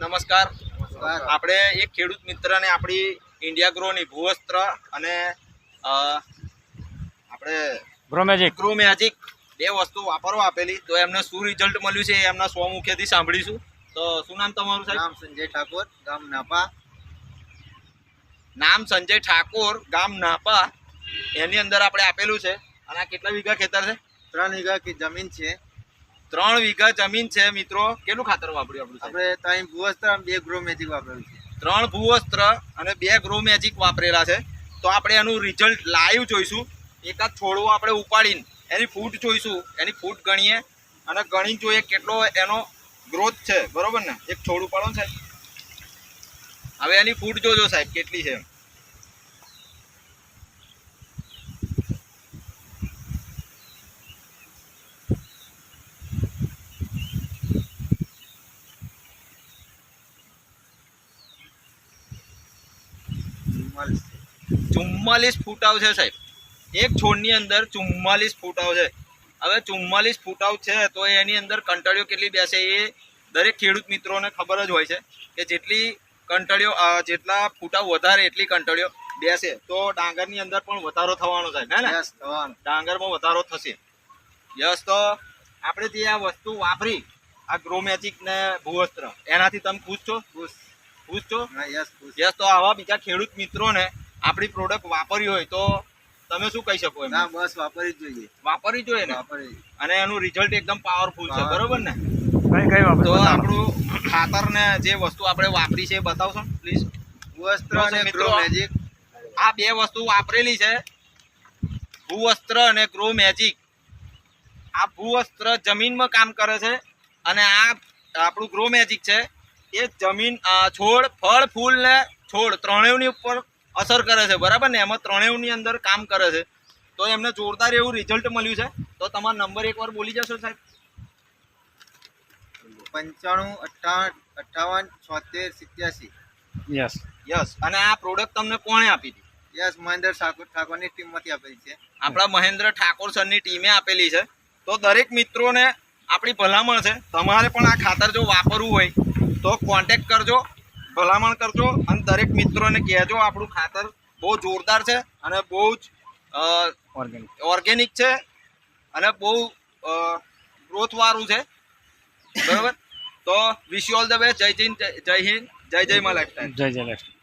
નમસ્કાર. આપણે એક ખેડૂત મિત્રને આપણી ઇન્ડિયા ગ્રોની ભૂવસ્ત્ર અને આપણે ગ્રોમેજિક ગ્રોમેજિક બે વસ્તુ વાપરવા આપેલી. તો એમને શું રિઝલ્ટ મળ્યું છે એમના સ્વમુખેથી સાંભળીશું. તો શું નામ તમારું સાહેબ? નામ સંજય ઠાકોર ગામ નાપા. નામ સંજય ઠાકોર ગામ નાપા. એની અંદર આપણે આપેલું છે. અને આ કેટલા વીઘા ખેતર છે? ત્રણ વીઘા જમીન છે. ત્રણ વીઘા જમીન છે મિત્રો. કેટલું ખાતર વાપર્યું આપણું આપણે ત્રણ ભૂવસ્ત્ર અને બે ગ્રો મેજિક વાપરેલું છે. ત્રણ ભૂવસ્ત્ર અને બે ગ્રો મેજિક વાપરેલા છે. તો આપણે એનું રિઝલ્ટ લાઈવ જોઈશું. એકાદ છોડવો આપણે ઉપાડીને એની ફૂટ જોઈશું. એની ફૂટ ગણીએ અને ગણી જોઈએ કેટલો એનો ગ્રોથ છે. બરોબર ને? એક છોડ ઉપાડો છે સાહેબ. હવે એની ફૂટ જોજો સાહેબ કેટલી છે ચુમ્માલીસ ફૂટ આવશે સાહેબ. એક છોડની અંદર ચુમ્માલીસ ફૂટ છે હવે ચુમ્માલીસ ફૂટાવ છે તો એની અંદર કંટાળીઓ કેટલી બેસે એ દરેક ખેડૂત મિત્રોને ખબર જ હોય છે કે જેટલી કંટાળીઓ જેટલા ફૂટાવ વધારે એટલી કંટાળીઓ બેસે. તો ડાંગરની અંદર પણ વધારો થવાનો સાહેબ હે ને? યસ ડાંગરમાં વધારો થશે. યસ તો આપણે જે આ વસ્તુ વાપરી આ ગ્રોમેચિક ને ભૂવસ્ત્ર એનાથી તમે ખુશ છો? ખુશ. ખુશ છો? યસ તો આવા બીજા ખેડૂત મિત્રોને આપણી પ્રોડક્ટ વાપરી હોય તો તમે શું કહી શકો એમ ના બસ વાપરી જ જોઈએ. વાપરી જોઈએ ને? અને એનું રિઝલ્ટ એકદમ પાવરફુલ છે બરોબર ને? કઈ કઈ તો આપણું ખાતર ને જે વસ્તુ આપણે વાપરી છે એ બતાવશો પ્લીઝ વસ્ત્ર અને મિત્રો. ગ્રો મેજિક આ બે વસ્તુ વાપરેલી છે. ભૂવસ્ત્ર અને ગ્રો મેજિક આ ભૂવસ્ત્ર જમીનમાં કામ કરે છે અને આ આપણું ગ્રો મેજિક છે. એ જમીન છોડ ફળ ફૂલ ને છોડ ત્રણેયની ઉપર અસર કરે છે બરાબર ને? એમાં ત્રણેયની અંદર કામ કરે છે. તો એમને જોરદાર એવું રિઝલ્ટ મળ્યું છે. તો તમારો નંબર એકવાર બોલી જશો સાહેબ. પંચાણું અઠ્ઠાવન અઠ્ઠાવન છોતેર સિત્યાસી. યસ યસ અને આ પ્રોડક્ટ તમને કોણે આપી હતી? યસ મહેન્દ્ર ઠાકોર ઠાકોરની ટીમમાંથી આપેલી છે. આપણા મહેન્દ્ર ઠાકોર સરની ટીમે આપેલી છે. તો દરેક મિત્રોને આપણી ભલામણ છે. તમારે પણ આ ખાતર જો વાપરવું હોય તો કોન્ટેક્ટ કરજો ભલામણ કરજો અને દરેક મિત્રોને કહેજો આપણું ખાતર બહુ જોરદાર છે અને બહુ જ ઓર્ગેનિક ઓર્ગેનિક છે અને બહુ ગ્રોથવાળું છે. બરાબર? તો wish you all the best જય જય હિન્દ જય જય મા લાઈફ જય જય લક્ષ્મી.